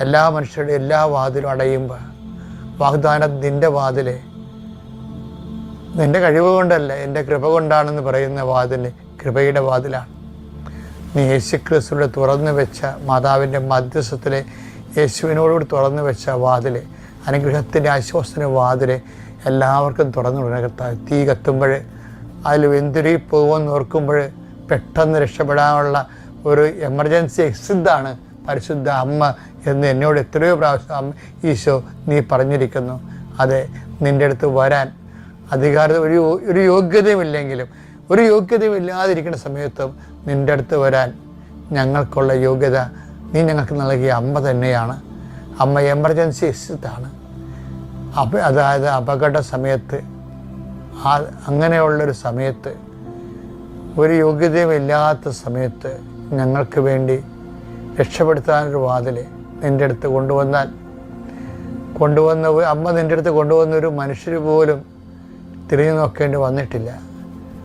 എല്ലാ മനുഷ്യരുടെയും എല്ലാ വാതിലും അടയുമ്പോൾ വാഗ്ദാനം നിന്റെ വാതിലെ നിന്റെ കഴിവ് കൊണ്ടല്ല എന്റെ കൃപ കൊണ്ടാണെന്ന് പറയുന്ന വാതിൽ കൃപയുടെ വാതിലാണ്. നീ യേശുക്രിസ്തുവിടെ തുറന്നു വെച്ച മാതാവിന്റെ മധ്യസ്ഥത്തിലെ യേശുവിനോടുകൂടി തുറന്നു വെച്ച വാതിൽ അനുഗ്രഹത്തിന്റെ ആശ്വാസത്തിന്റെ വാതിൽ എല്ലാവർക്കും തുറന്നു കൊടുക്കുന്ന തീ കത്തുമ്പോൾ അതിൽ വെന്തുരി പോകുമെന്ന് ഓർക്കുമ്പോൾ പെട്ടെന്ന് രക്ഷപ്പെടാനുള്ള ഒരു എമർജൻസി എക്സിറ്റാണ് പരിശുദ്ധ അമ്മ എന്ന് എന്നോട് എത്രയോ പ്രാവശ്യം ഈശോ നീ പറഞ്ഞിരിക്കുന്നു. അതെ നിന്റെ അടുത്ത് വരാൻ അധികാര ഒരു ഒരു യോഗ്യതയുമില്ലെങ്കിലും ഒരു യോഗ്യതയും ഇല്ലാതിരിക്കുന്ന സമയത്തും നിന്റെ അടുത്ത് വരാൻ ഞങ്ങൾക്കുള്ള യോഗ്യത നീ ഞങ്ങൾക്ക് നൽകിയ അമ്മ തന്നെയാണ്. അമ്മ എമർജൻസി എക്സിറ്റാണ് അപ അതായത് അപകട സമയത്ത് ആ അങ്ങനെയുള്ളൊരു സമയത്ത് ഒരു യോഗ്യതയും ഇല്ലാത്ത സമയത്ത് ഞങ്ങൾക്ക് വേണ്ടി രക്ഷപ്പെടുത്താനൊരു വാതിൽ നിന്റെ അടുത്ത് കൊണ്ടുവന്നാൽ. കൊണ്ടുവന്ന അമ്മ നിന്റെ അടുത്ത് കൊണ്ടുവന്നൊരു മനുഷ്യർ പോലും തിരിഞ്ഞു നോക്കേണ്ടി വന്നിട്ടില്ല.